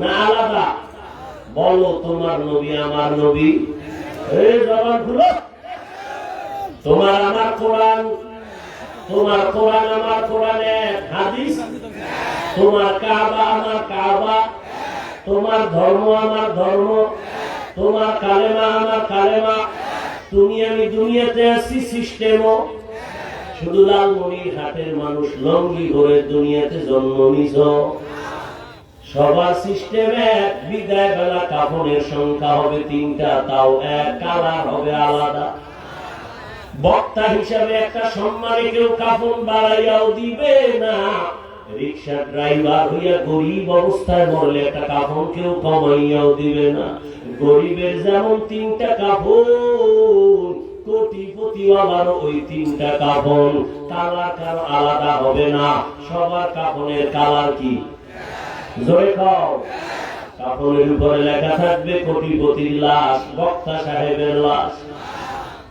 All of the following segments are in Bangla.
না আলাদা। বলো তোমার নবী আমার নবী? তোমার আমার কোরআন, তোমার কোরআন আমার কোরআনের হাদিস। তোমার কাবা আমার কাবা। তোমার ধর্ম আমার ধর্ম। তোমার কালেমা আমার কালেমা। তুমি আমি দুনিয়াতে আসছি সিস্টেমও শুধু লালমনির হাটের মানুষ লঙ্গি করে দুনিয়াতে জন্ম নিছ। সবার সিস্টেমে বিদায় বেলা কাপড়ের সংখ্যা হবে তিনটা, তাও এক, কালার হবে আলাদা। বক্তা হিসাবে একটা সম্মানে কেউ কাপড় বাড়াইয়াও দিবে না। রিক্সা ড্রাইভার হইয়া গরিব অবস্থায় মরলে একটা কাপড় কেউ কমাইয়াও দিবে না। গরিবের যেমন তিনটা কাপড় কোটিপতি আবার ওই তিনটা কাপড় কালার কারও আলাদা হবে না। সবার কাপড়ের কালার কি? জোরে খাও কাপড়ের উপরে লেখা থাকবে কোটিপতির লাশ, বক্তা সাহেবের লাশ।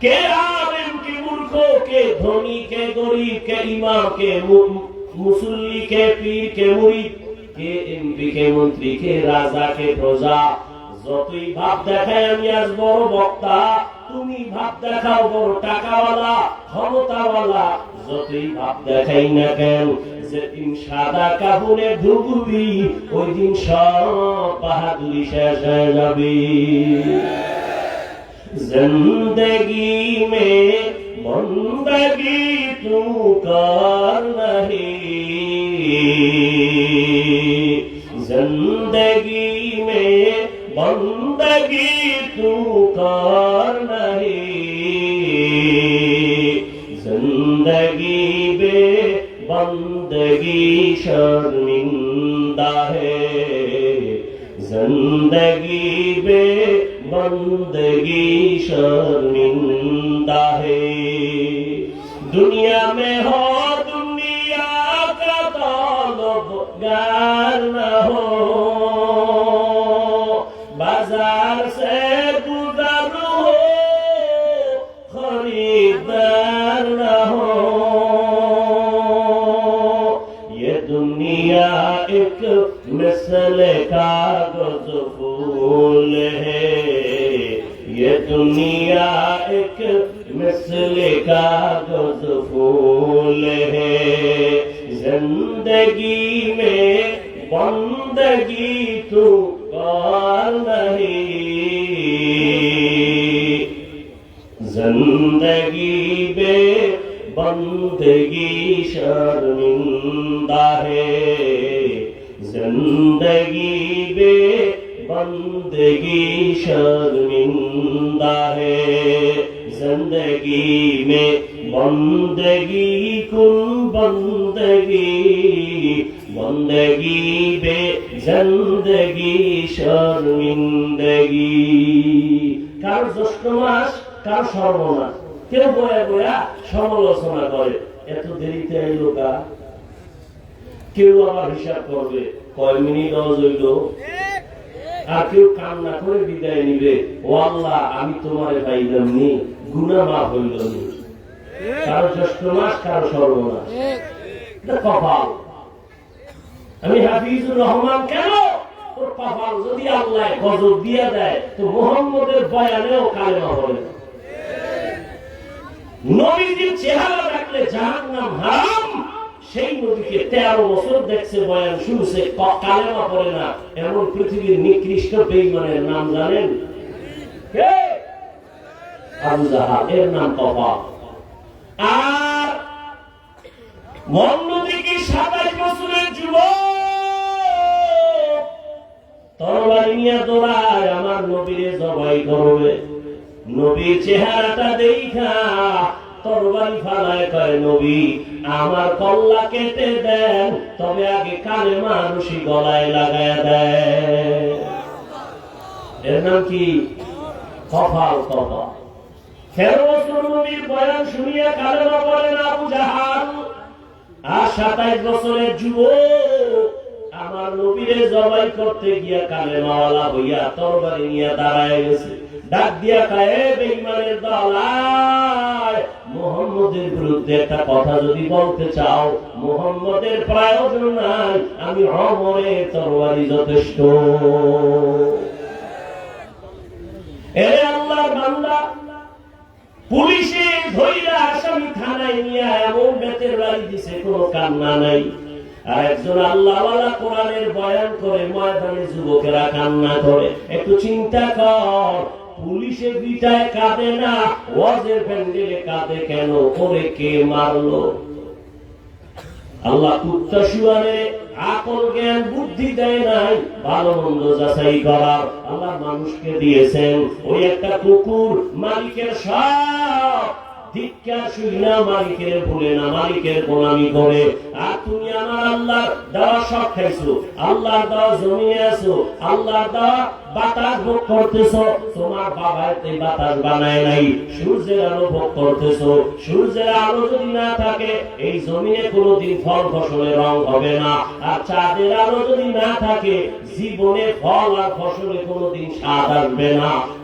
কে আলেম, কে মূর্খ, কে ধনী, কে গরিব, কে ইমাম, কে মুসল্লি, কে পীর, কে মুরিদ, কে এমপি, কে মন্ত্রী, কে রাজা, কে প্রজা। যতই ভাব দেখায় আমি আজ বড় বক্তা, তুমি ভাব দেখাও বড় টাকাওয়ালা, ক্ষমতাওয়ালা। যতই ভাব দেখাই না কেন, যেদিন সাদা কাপড়ে ঢুকুবি ওই দিন সব বাহাদুরি শেষ হয়ে যাবে। জিন্দগি মে মন্দগি তু নহি। জিন্দগি बंदगी तू कर नहीं जिंदगी बे बंदगी शर्मिंदा है जिंदगी बे बंदगी शर्मिंदा है दुनिया में हो दुनिया का तलबगार न हो कागज़ फूल है। ये दुनिया एक मिसल कागज़ फूल है। ज़िंदगी में बंदगी तू कर नहीं। ज़िंदगी बे बंदगी शर्मिंदा है। जिंदगी बे बंदगी शर्मिंदा है जिंदगी में बंदगी कुन बंदगी बंदगी बे जिंदगी शर्मिंदगी কার জ্যৈষ্ঠ মাস কার সর্বনাশ কেউ বয়া বয়া সমালোচনা করে এত দেরিতে এলো কা কেউ আবার হিসাব করবে। কয় মিনিট অজৈল আর কেউ কান্না করে বিদায় নিবে। ও আল্লাহ, আমি তোমারে পাইলাম নি। গুনা মাফ হইল নি। কারও জ্যৈষ্ঠ মাস, কারও সর্বনাশ। কপাল। আমি হাফিজুর রহমান কেন? তোর কপাল যদি আল্লাহ গজব দিয়ে দেয়, তো মোহাম্মদের বয়ানেও কালেমা না। নবীজির চেহারা রাখলে জাহান নাম হারাম। সেই নবীকে তেরো বছর দেখছে বয়ান শুনছে কালেমা পড়ে না। এমন পৃথিবীর নিকৃষ্ট বেইমানের নাম জানেন? এর নাম আর সাতাশ বছরের যুবক? তরবারি নিয়ে আমার নবীরে জবাই করবে। নবীর চেহারাটা দেখা তরবারি ফালায় কয় নবী, আমার কল্লা কেটে দেন, তবে আগে কানে মানুষই গলায় লাগায় দেয়। এর নাম কি? আমার নবীরে জবাই করতে গিয়া কালেমাওয়ালা হইয়া তরবারি নিয়ে দাঁড়ায় গেছে। ডাক দিয়া কায়ে বেইমানের দল মোহাম্মদের বিরুদ্ধে একটা কথা যদি বলতে চাও, মোহাম্মদের প্রয়োজন নাই, আমি অমরের তরবারি যথেষ্ট। এরে আল্লাহর বান্দা, পুলিশে ধইরা আসামি থানায় নিয়ে এমন বেতের বাড়ি দিছে, কোনো কান্না নাই। আর একজন আল্লাহওয়ালা কোরআনের বয়ান করে, ময়দানে যুবকেরা কান্না করে। একটু চিন্তা কর পুলিশে বিচায় কাঁদে না, ওয়াজের প্যান্ডেলে কাঁদে কেন? করে কে মারলো? আল্লাহ কুত্তা শুয়ারে আকল জ্ঞান, বুদ্ধি দেয় নাই, ভালো মন্দ যাচাই করার। আল্লাহ মানুষকে দিয়েছেন, ওই একটা কুকুর, মালিকের সব না মালিকের ভুলে না, মালিকের গোলামি করে। আর তুমি আমার আল্লাহ দেওয়া সব খাইছো দেওয়া জমিয়ে আছো দেওয়া বাতাস ভোগ তোমার বাবা এই বাতাস বানায় নাই, সূর্যের আলো ভোগ করতেছো। সূর্যের আলো যদি না থাকে, এই জমিনে কোনোদিন ফল ফসলের রং হবে না। আর চাঁদের আলো যদি না থাকে, জীবনে ফল আর ফসলে কোনোদিন স্বাদ আসবে না।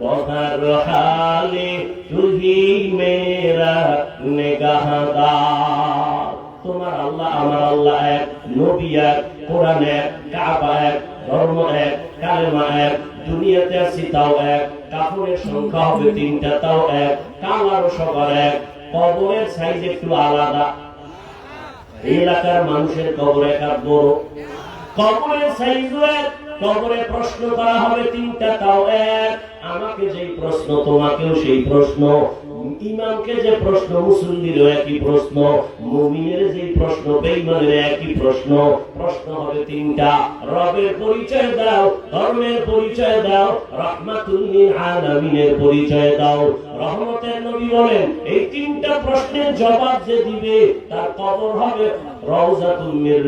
বহর হালে তুহি মেরা নেগাহদার তোমার আল্লাহ, আমার আল্লাহ এক, নবী এক, কোরআন এক, কাবা এক, ধর্ম এক, কালেমা এক, দুনিয়াতে আছি তাও এক কাপড়ের সংখ্যা হবে তিনটা তাও এক, কালার সবার এক, কবরের সাইজ একটু আলাদা। এলাকার মানুষের কবর এক আর বড়। কবরের সাইজ এক কবরে প্রশ্ন করা হবে তিনটা তাও এক। আমাকে যেই প্রশ্ন, তোমাকেও সেই প্রশ্ন। ইমামকে যে প্রশ্ন, মুসল্লিরও একই প্রশ্ন। মুমিনের যে প্রশ্ন বেঈমানের একই প্রশ্ন। প্রশ্ন হবে তিনটা। রবের পরিচয় দাও, ধর্মের পরিচয় দাও, রহমাতুল লিল আলামিনের পরিচয় দাও। রহমতের নবী বলেন, এই তিনটা প্রশ্নের জবাব যে দিবে, তার কবর হবে রওজাতুল মির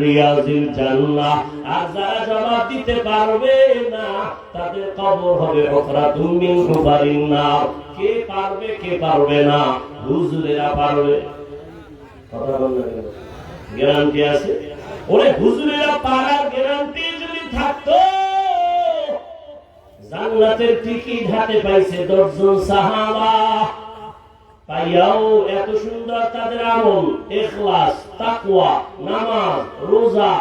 জান্নাহ। আর যারা জবাব দিতে পারবে না, তাদের কবর হবে ওখরাতুম মিন হুবারিন নার। কে পারবে কে পারবে না, হুজুরেরা পারবে। কথা বললেন গ্যারান্টি আছে? ওরে হুজুরেরা পারার গ্যারান্টি যদি থাকতো, জান্নাতের টিকিট হাতে পাইছে দশজন সাহাবা। পাইয়াও এত সুন্দর তাদের আমল এখলাস তাকুয়া নামাজ, রোজা।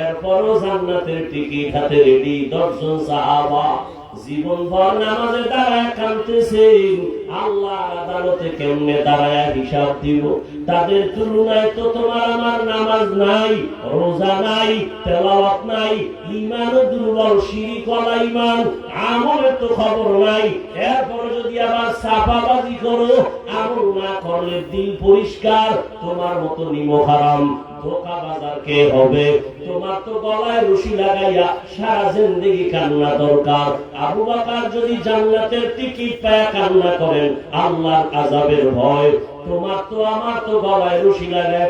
এরপরও জান্নাতের টিকিট হাতে রেডি, দশজন সাহাবা। জীবন ভর নামাজে দাঁড়ায় কানতেছেন আল্লাহ আদালতে কেমনে দাঁড়ায় হিসাব দিব? তাদের তুলনায় তো তোমার আমার নামাজ নাই, রোজা নাই, তেলাওয়াত নাই ইমানও দুর্বল শিরিক ওয়ালা ইমান আমলের তো খবর নাই। এরপর যদি আবার সাফাবাজি করো, আমল না করলে দিল পরিষ্কার, তোমার মতো নিম হারাম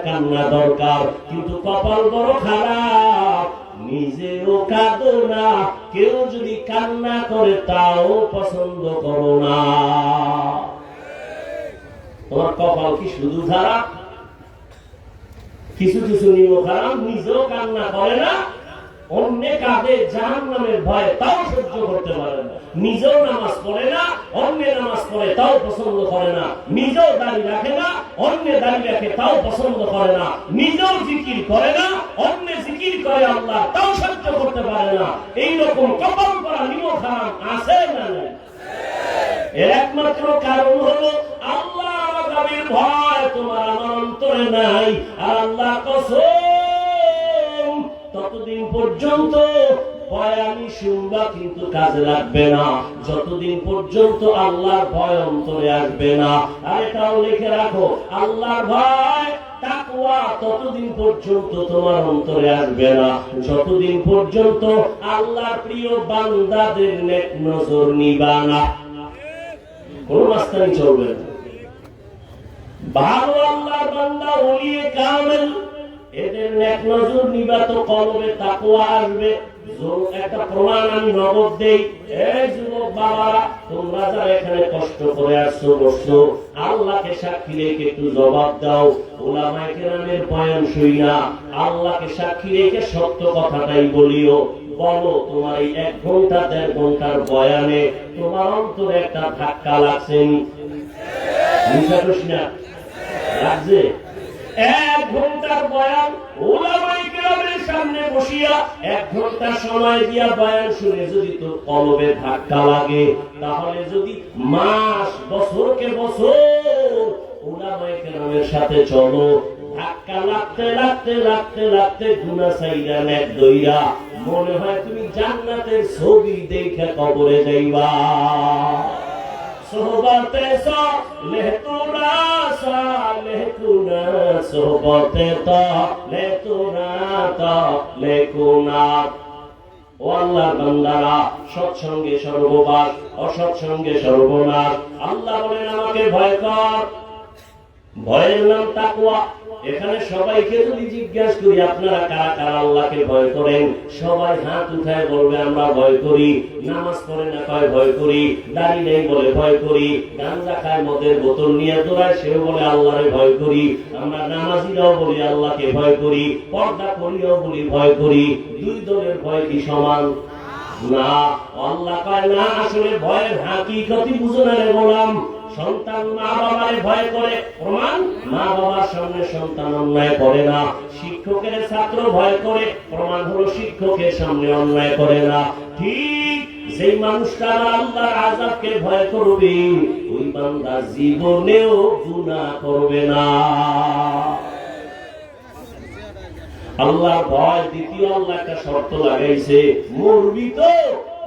কান্না কিন্তু কপাল বড় খারাপ, নিজেও কাঁদো না। কেউ যদি কান্না করে তাও পছন্দ করো না। তোমার কপাল কি শুধু খারাপ? কিছু কিছু নিয়ম খারাপ নিজেও কান্না করে না কাঁদে জাহান নামের ভয় তাও সহ্য করতে পারে না। নিজেও নামাজ পড়ে না, অন্য নামাজ পড়ে তাও পছন্দ করে না। নিজেও দাড়ি রাখে না, অন্য দাড়ি রাখে তাও পছন্দ করে না। নিজেও জিকির করে না, অন্য জিকির করে আল্লাহ তাও সহ্য করতে পারে না। এইরকম কপাল করা আছে না এর একমাত্র কারণ হলো আল্লাহ ভয়, তোমার আমার অন্তরে নাই। আর আল্লাহ কসম, ততদিন পর্যন্ত শুনবা, কিন্তু কাজে লাগবে না। যতদিন পর্যন্ত আল্লাহর ভয় অন্তরে আসবে না। আর এটাও লিখে রাখো, আল্লাহর ভয়, তাকওয়া ততদিন পর্যন্ত তোমার অন্তরে আসবে না। যতদিন পর্যন্ত আল্লাহর প্রিয় বান্দাদের নেক নজর নিবা না। কোন মাস্তানি চলবে না। আল্লাহর বান্দা ওলিয়ে কামেল। এদের নেক নজর কলবে আসবে। একটা প্রমাণ আমি নগদ দেই। এই যুবক বাবারা, তোমরা যারা এখানে কষ্ট করে আসছো, বসছো, আল্লাহকে সাক্ষী রেখে একটু জবাব দাও। ওলামায়ে কেরামের বয়ান শুইনা। আল্লাহকে সাক্ষী রেখে সত্য কথাটাই বলিও। বলো, তোমার এই এক ঘণ্টা দেড় ঘণ্টার বয়ানে তোমার অন্তরে একটা ধাক্কা লাগছেন লাগছে। এক ঘণ্টার বয়ান সামনে বসিয়া এক লাগে, তাহলে যদি মাস, বছর সাথে চলো। ধাক্কা লাগতে লাগতে লাগতে লাগতে গুনা নেক দইরা মনে হয় তুমি জান্নাতের ছবি দেখে কবরে যাইবা। সোহবতে লেহতুনা সোহবতে লেহতুনা লেকুনা বান্দারা, সৎসঙ্গে সর্ববাস, অসৎসঙ্গে সর্বনাশ। আল্লাহ বলেন, আমাকে ভয় কর। ভয়ের নাম তাকুয়া এখানে সবাইকে যদি জিজ্ঞাসা করি, আপনারা কারা কারা আল্লাহকে ভয় করেন? সবাই হাত উঠায় বলবে, আমরা ভয় করি। নামাজ পড়ে না কয় ভয় করি। দাড়ি নেই বলে ভয় করি। গাঞ্জা খায় মদের বোতল নিয়ে দৌড়ায়, সেও বলে, আল্লাহরে ভয় করি। আমরা নামাজিরাও বলি, আল্লাহকে ভয় করি। পর্দা করিও বলি, ভয় করি। দুই দলের ভয় কি সমান? না। আল্লাহ কয়, না, আসলে ভয়ের হাকিকতি বুঝো না রে গোলাম। সন্তান মা বাবারে ভয় করে। প্রমাণ? মা বাবার সামনে সন্তান অন্যায় করে না। শিক্ষকের ছাত্র ভয় করে। প্রমাণ হলো শিক্ষকের সামনে অন্যায় করে না। ঠিক সেই মানুষটা আল্লাহর আজাবকে ভয় করবে, ওই বান্দা জীবনেও গুনাহ করবে না। আল্লাহর ভয় দ্বিতীয় আল্লাহ একটা শর্ত লাগাইছে, মরবি তো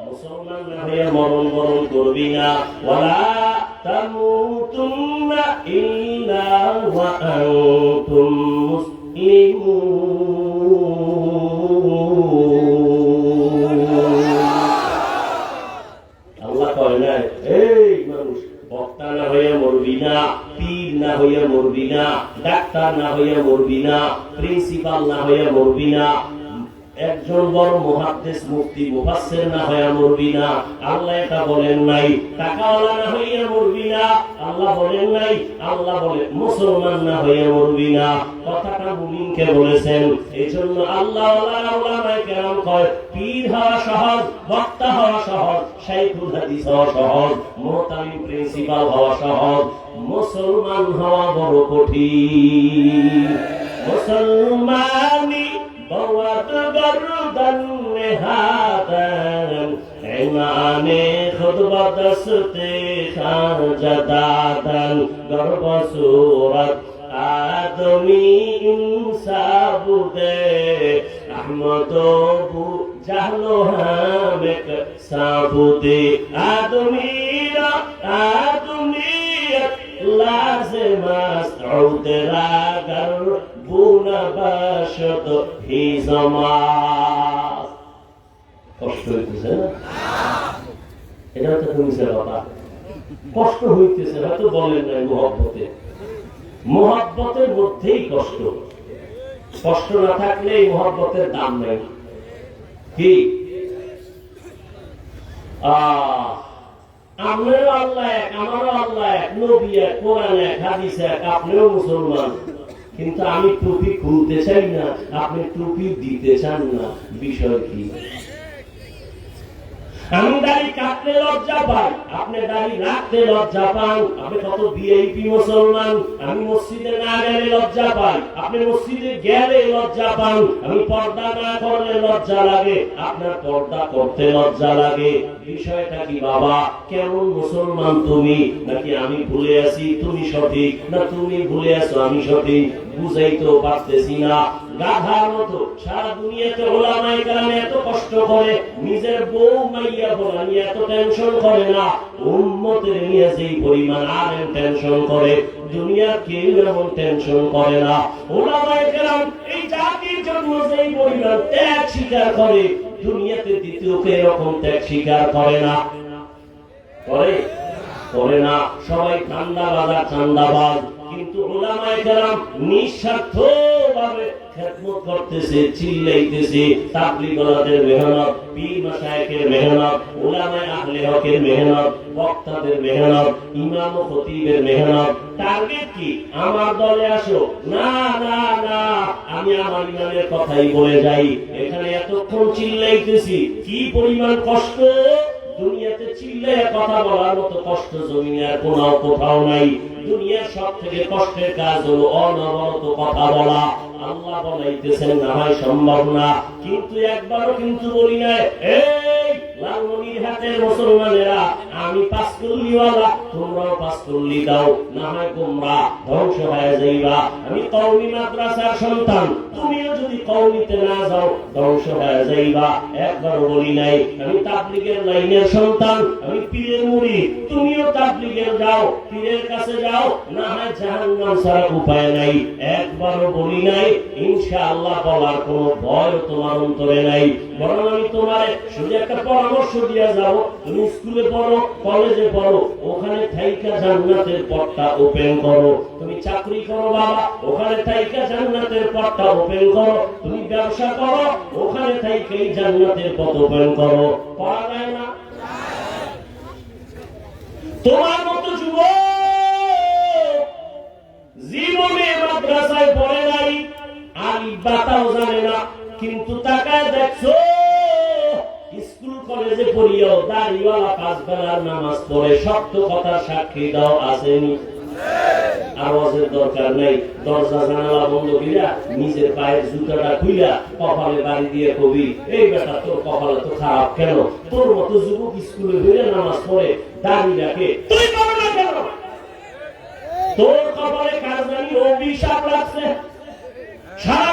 মুসলমান না হয়ে মরণ মরণ করবি না। ওয়ালা তামুতুন্না ইল্লা ওয়া আনতুম আল্লাহ কয় না এই মানুষ, বক্তা মরবি না, পীর না হইয়া মরবি না, ডাক্তার না হইয়া মরবি না, প্রিন্সিপাল না হইয়া মরবি না একজন বড় মহাদ্দেশ মুক্তি মুফাসসির না হইয়া মরবি না। আল্লাহ এটা বলেন নাই। টাকাওয়ালা না হইয়া মরবি না। আল্লাহ বলেন নাই। আল্লাহ বলে, মুসলমান না হইয়া মরবি না। কথাটা মুমিনকে বলেছেন। আল্লাহ কেরাম কয়, পীর হওয়া সহজ, বক্তা হওয়া সহজ হাদিস হওয়া সহজ প্রিন্সিপাল হওয়া সহজ। মুসলমান হওয়া বড় কঠিন। মুসলমানি بوات گردن نهادن ایمانه خود با دست خارج دادن گرب صورت آدمی انسا بوده احمد و بو جهل و همک سابوده آدمی را آدمیت لازم است عود হি কষ্ট হইতেছে না এটা হচ্ছে খুমিসের কথা কষ্ট হইতেছে বলেন নাই মধ্যেই কষ্ট কষ্ট না থাকলে এই মোহব্বতের দাম কি আমরাও আল্লাহ এক আমারও আল্লাহ এক নবী এক কোরআন এক হাদিস এক আপনিও মুসলমান কিন্তু আমি টুপি খুলতে চাই না আপনি টুপি দিতে চান না বিষয় কি? আমি দাড়ি কাটতে লজ্জা পাই আপনি দাড়ি রাখতে লজ্জা পান। আপনি কত ভিআইপি মুসলমান, আমি মসজিদে না গেলে লজ্জা পাই। আপনি মসজিদে গেলে লজ্জা পান, আমি পর্দা না করলে লজ্জা লাগে। আপনার পর্দা করতে লজ্জা লাগে। বিষয়টা কি বাবা? কেমন মুসলমান তুমি? নাকি আমি ভুলে আছি? তুমি সঠিক? না তুমি ভুলে আছো, আমি সঠিক? বুঝাইতেও পারতেছি না। গাধার মতো সারা দুনিয়াতে ওলামাই কারণে এত কষ্ট করে, নিজের বউ মাইয়া বলা এত টেনশন করে না। উন্মতের নিয়ে যেই পরিমাণ আরেম টেনশন করে, দুনিয়ার কেউ এমন টেনশন করে না। ওলামাই কারণ এই জাতির জন্য যেই পরিমাণ ত্যাগ স্বীকার করে, দুনিয়াতে দ্বিতীয় এরকম ত্যাগ স্বীকার করে না। করে? করে না। সবাই ঠান্ডাবাজ আর ঠান্ডাবাজ কিন্তু ওলামায়ে কেরাম নিঃস্বার্থ ভাবে খেদমত করতেছে, চিল্লাইতেছে, তাবলিগলাদের মেহনত, পীর মাশায়েখের মেহনত, ওলামায়ে আহলে হকের মেহনত, বক্তাদের মেহনত, ইমাম ও খতিবের মেহনত। টার্গেট কি? আমার দলে আসো। না না না, আমি আমার ইমানের কথাই বলে যাই। এখানে এতক্ষণ চিল্লাইতেছি। কি পরিমাণ কষ্ট? দুনিয়াতে চিল্লে কথা বলার মতো কষ্ট জমিনে আর কোনো কোথাও নাই। দুনিয়ার সব থেকে কষ্টের কাজ হলো অনবরত কথা বলা। আল্লাহ বলাইতেছেন, না হয় সম্ভব না। কিন্তু একবারও কিন্তু বলি মুসলমানেরা সন্তান, তুমিও যদি একবার বলি নাই, আমি লাইনের সন্তান, আমি পীরের মুড়ি, তুমিও তাবলিগের যাও, পীরের কাছে যাও না হয় জাহান্নাম ছাড়া উপায় নাই। একবারও বলি নাই, ইনশাআল্লাহ বলার কোনো ভয় তোমার অন্তরে নাই। বরং আমি তোমার শুধু একটা পরামর্শ দিয়ে যাব, তুমি স্কুলে পড়ো, কলেজে পড়ো, ওখানে থাইকা জান্নাতের পথটা ওপেন করো। তুমি চাকরি করো বাবা, ওখানে থাইকা জান্নাতের পথটা ওপেন করো। তুমি ব্যবসা করো, ওখানে থাইকাই জান্নাতের পথ ওপেন করো। পারা যায় না? তোমার বাতাও জানে না, কিন্তু তাকায় দেখছ, স্কুল কলেজে পড়িয়াও দাড়িওয়ালা পাঁচ বেলার নামাজ পড়ে সত্য কথা সাক্ষী দাও, আসেনি। আওয়াজের দরকার নেই। দরজা জানালা বন্ধ করিয়া নিজের পায়ের জুতাটা খুইলা কপালে বাড়ি দিয়ে কবি, এই বেটা, তোর কপালে তো খারাপ কেন? তোর মতো যুবক স্কুলে বেরিয়ে নামাজ পড়ে দাঁড়িয়ে রাখে, তুই কেন? তোর কপালে কার জানি অভিশাপ লাগছে? সারা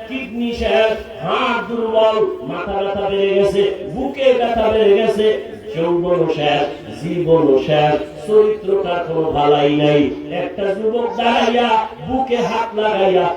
কিডনি শেষ হাত দুর্বল, মাথা ব্যথা বেড়ে গেছে, বুকে ব্যথা বেড়ে গেছে যৌবন শেষ জীবন শেষ। চরিত্রটা কোনো ভালাই নাই। একটা যুবক দাঁড়াইয়া বুকে হাত লাগাইয়া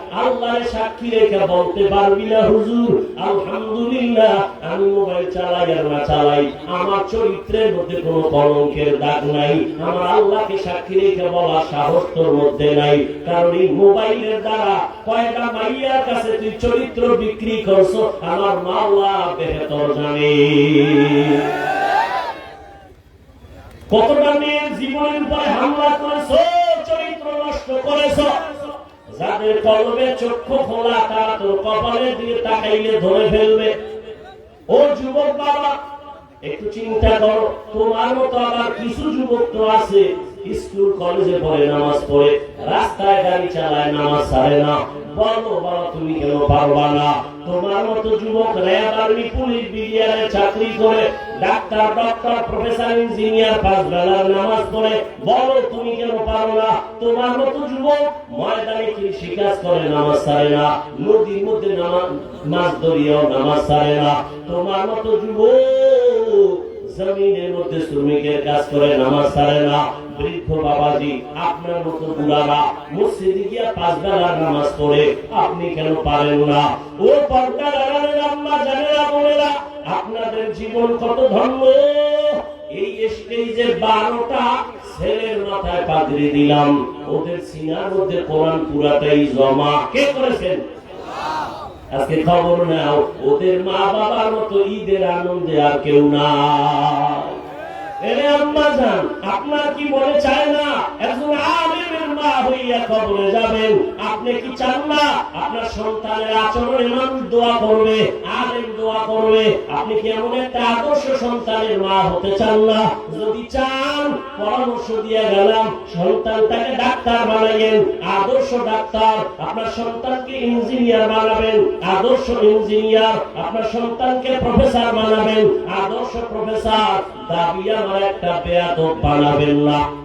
সাক্ষী রেখে বলতে পারবি না, হুজুর। আলহামদুলিল্লাহ, আমি মোবাইল চালাই আর না চালাই। আমার চরিত্রের মধ্যে কোনো কলঙ্কের দাগ নাই। আমার আল্লাহকে সাক্ষী রেখে বলা সাহস তোর মধ্যে নাই। কারণ এই মোবাইলের দ্বারা কয়টা মাইয়ার কাছে তুই চরিত্র বিক্রি করছ, আমার মাওলা বেহতর জানে। কতটা মেয়ের জীবনের উপরে হামলা করেছ চরিত্র নষ্ট করেছ। যাদের কলমে চক্ষু খোলা, তারা তোর কপালের দিকে তাকাইলে ধরে ফেলবে। ও যুবক বাবা, একটু চিন্তা করো, তোমার মতো আবার কিছু যুবক তো আছে। স্কুল, কলেজে পড়ে নামাজ পড়ে, রাস্তায় গাড়ি চালায়, নামাজ ছাড়ে না। বলো বাবা তুমি কেন পারবা না? তোমার মতো যুবক র্যাব আর্মি, পুলিশ, বিডিআরে, চাকরি করে, ডাক্তার, ডক্টর, প্রফেসর, ইঞ্জিনিয়ার, পাঁচ বেলার নামাজ পড়ে। বলো, তুমি কেন পারো না? তোমার মতো যুবক ময়দানে কৃষি কাজ করে, নামাজ ছাড়ে না। নদীর মধ্যে মাছ ধরিয়াও নামাজ ছাড়ে না। তোমার মতো যুবক জমিনের মধ্যে শ্রমিকের কাজ করে, নামাজ ছাড়ে না। বৃদ্ধ বাবাজি, আপনার মতো বুড়ারা মসজিদে গিয়া পাঁচ বেলার নামাজ পড়ে, আপনি কেন পারেন না? ও পর্দার আড়ালের আম্মা, জানেরা, বোনেরা, আপনাদের জীবন কত ধন্য? এই বারোটা ছেলের মাথায় দিলাম, ওদের সিনার মধ্যে কোরআন পুরাটাই জমা। কে করেছেন? আজকে খবর নাও, ওদের মা বাবার মতো ঈদের আনন্দে আর কেউ না আপনার কি বলে চায় না? একজন আদর্শ সন্তানটাকে ডাক্তার বানাইয়েন। আদর্শ ডাক্তার, আপনার সন্তানকে ইঞ্জিনিয়ার বানাবেন। আদর্শ ইঞ্জিনিয়ার, আপনার সন্তানকে প্রফেসর বানাবেন। আদর্শ প্রফেসর, দাবি আমার একটা বেয়াদব বানাবেন না।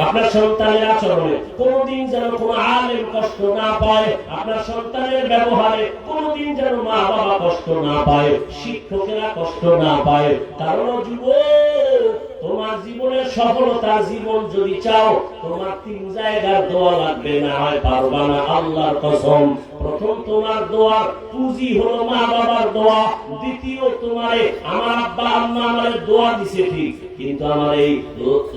আপনার সন্তানের আচরণে কোনদিন যেন কোন আলেম কষ্ট না পায়, আপনার সন্তানের ব্যবহারে কোনদিন যেন মা বাবা কষ্ট না পায়, শিক্ষকেরা কষ্ট না পায়, কারণ যুব তোমার জীবনের সফলতা জীবন যদি চাও, তোমার তিন জায়গার দোয়া লাগবে, না হয় পারবা না। আল্লাহর কসম, প্রথম তোমার দোয়ার পুঁজি হলো মা বাবার দোয়া, দ্বিতীয় তোমারে, আমার আব্বা, আম্মা আমাদের দোয়া দিছে ঠিক। কিন্তু আমার এই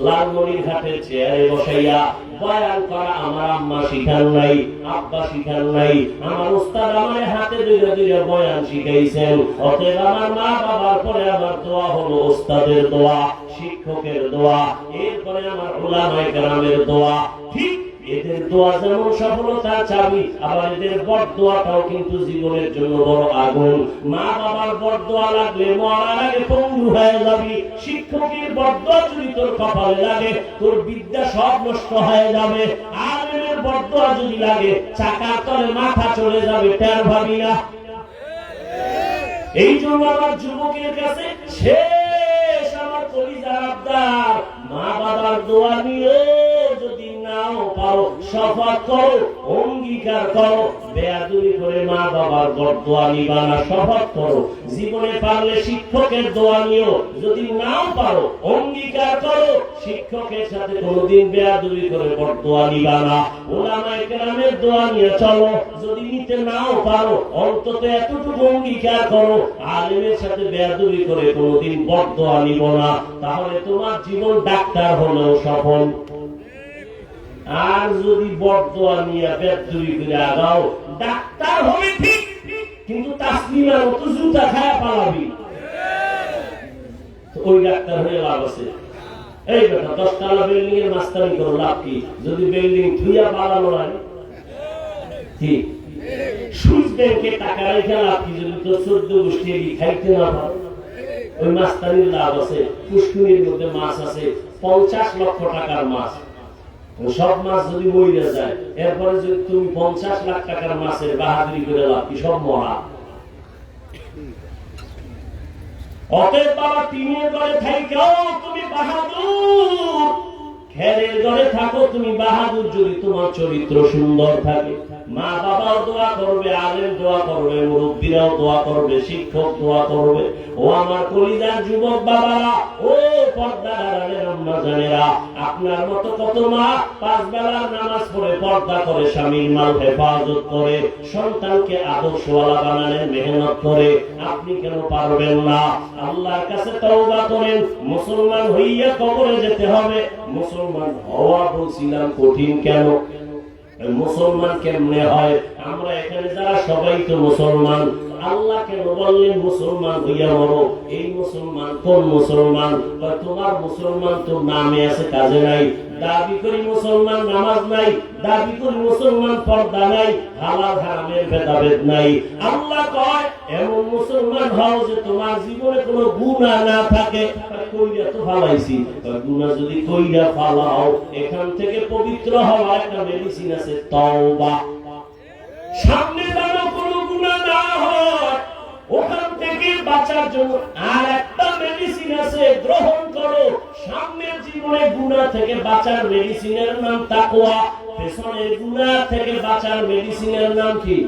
লালমনির ঘাটের চেয়ারে বসাইয়া বয়ান করা আমার আম্মা শিখান নাই, আব্বা শিখান নাই। আমার উস্তাদ আমার হাতে দুইটা দুইটা বয়ান শিখাইছেন। অতএব আমার মা বাবার পরে আমার দোয়া হলো উস্তাদের দোয়া। শিক্ষকের দোয়া, এরপরে আমার ওলামায়ে কেরামের দোয়া। ঠিক এদের দোয়া যেমন সফলতা চাবি, আবার এদের বড় দোয়াটাও কিন্তু জীবনের জন্য বড় আগুন। মা বাবার বড় দোয়া লাগলে মরার আগে পঙ্গু হয়ে যাবি। শিক্ষকের যদি তোর কপালে লাগে, তোর বিদ্যা সব নষ্ট হয়ে যাবে। আলেমের বড় দোয়া যদি লাগে, চাকার তলে মাথা চলে যাবে, টের ভাবি না। এই জন্য আমার যুবকের কাছে আমার কলিজার আবদার। মা বাবার দোয়া নিয়ে নাও, পারো, শপথ করো, অঙ্গীকার করো। বেয়াদুরি করে মা বাবার দোয়া নিবা না, শপথ করো। জীবনে পারলে শিক্ষকের দোয়া নিও, যদি নাও পারো, অঙ্গীকার করো। শিক্ষকের সাথে কোনোদিন বেয়াদুরি করে দোয়া নিবা না। ওলামায়ে কেরামের দোয়া নিয়ে চলো, যদি নিতে নাও পারো, অন্তত এতটুকু অঙ্গীকার করো। আলেমের সাথে বেয়াদুরি করে কোনোদিন বদোয়া নিব না। তাহলে তোমার জীবন ডাক্তার হলেও সফল। আর যদি ডাক্তার হবে ঠিক, কিন্তু তাসলিমার মতো জুতা খায় পালাবি। ওই ডাক্তার হয়ে লাভ আছে। এই বেটা দশতলা বিল্ডিং এর করো লাভ কি? যদি বিল্ডিং ধুইয়া পালানো সুইস ব্যাংকে টাকা রেখে লাভ কি? যদি চোদ্দ গোষ্ঠী খাইতে না পারো? ওই মাস্তানির লাভ আছে। মধ্যে মাছ আছে, পঞ্চাশ লক্ষ টাকার মাছ। সব মাছ যদি মরে যায়, এরপরে যদি তুমি পঞ্চাশ লাখ টাকার মাছের বাহাদুরি করে লাভ কি, সব মরা। অতএব বাবা থাইকাও তুমি বাহাদুর। খেরের ঘরে থাকো, তুমি বাহাদুর যদি তোমার চরিত্র সুন্দর থাকে। মা বাবাও দোয়া করবে, আলেম দোয়া করবে, মুরব্বীরাও দোয়া করবে, শিক্ষক দোয়া করবে। ও আমার কলিজার যুবক বাবারা, ও পর্দা আড়ালের আম্মা জানেরা। আপনার মতো কত মা পাঁচ বেলার নামাজ পড়ে পর্দা করে, স্বামীর মাল হেফাজত করে, সন্তানকে আদর্শওয়ালা বানানোর মেহনত করে। আপনি কেন পারবেন না? আল্লাহর কাছে তওবা করেন, মুসলমান হইয়া কবরে যেতে হবে। মুসলমান হওয়া বলছিলাম কঠিন কেন? মুসলমান কেমনে হয়? আমরা এখানে যারা সবাই তো মুসলমান, আল্লাহ কেন বললেন মুসলমান হইয়া মরো? এই মুসলমান কোন মুসলমান? তোমার মুসলমান তো নামে আছে, কাজে নাই। দাবি করি মুসলমান নামাজ নাই, দাবি করি মুসলমান পর্দা নাই হারামের ভেদাভেদ নাই। আল্লাহ কয়, এমন মুসলমান হও যে তোমার জীবনে কোনো গুণা না থাকে। কইরা তো ফালাইছি। গুণা যদি কইরা ফালাও, এখান থেকে পবিত্র হওয়ার একটা মেডিসিন আছে, তওবা। সামনে যেন কোনো গুণা না হয়, ওখান থেকে বাঁচার জন্য আর একটা মেডিসিন আছে, গ্রহণ করো। সামনের জীবনে গুণা থেকে বাঁচার মেডিসিনের নাম তাকওয়া পেছনের গুণা থেকে বাঁচার মেডিসিনের নাম কি?